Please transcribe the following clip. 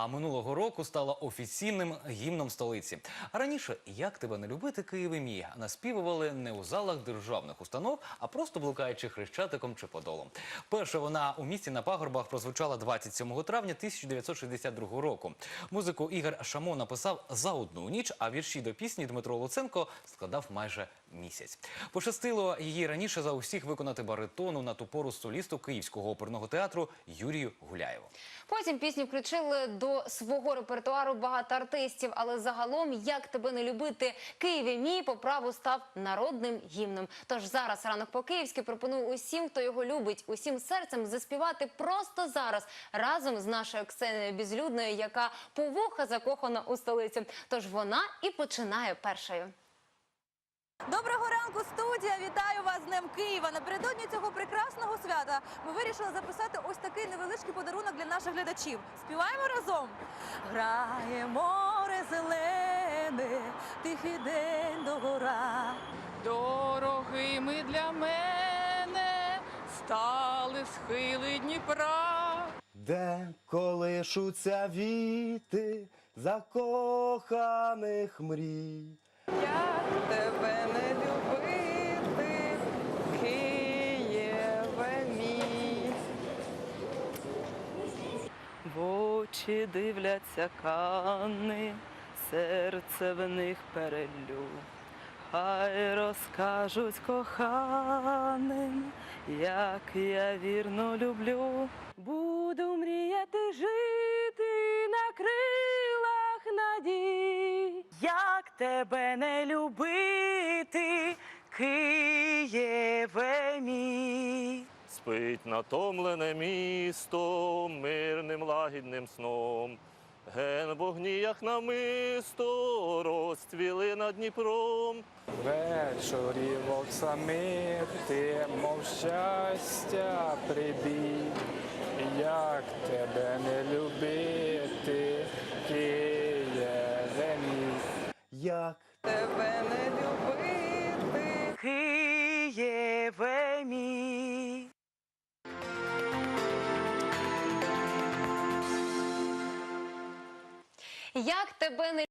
а минулого року стала офіційним гімном столиці. А раніше як тебе не любити, Києві мій наспівували не у залах державних установ, а просто блукаючи хрещатиком чи подолом. Перша вона у місті на пагорбах прозвучала 27 травня 1962 року. Музику Ігор Шамо написав за одну ніч, а вірші до пісні Дмитро Луценко складав майже місяць. Пощастило її раніше за усіх виконати баритону на ту пору солісту Київського оперного театру Юрію Гуляєву. Потім пісню включили до свого репертуару багато артистів, але загалом як тебе не любити, Києві мій по праву став народним гімном. Тож зараз ранок по київськи пропоную усім, хто його любить, усім серцем заспівати просто зараз разом з нашою Ксенією Безлюдною, яка по вуха закохана у столицю. Тож вона і починає першою. Доброго ранку, студія! Вітаю з Днем Києва. Напередодні цього прекрасного свята ми вирішили записати ось такий невеличкий подарунок для наших глядачів. Співаємо разом. Грає море зелене, тихий день до гора. Дорогими для мене стали схили Дніпра. Де колишуться віти закоханих мрій. Як тебе не очі дивляться кани, серце в них перелю. Хай розкажуть коханим, як я вірно люблю. Буду мріяти жити на крилах надій. Як тебе не любити, Києве мій. Спить натомлене місто мирним лагідним сном. Ген вогні, як намисто, розцвіли над Дніпром. Вечорівок самих ти, мов щастя прибій, як тебе не любити, Києве мій. Як Тебе не любити. Києве Як тебе не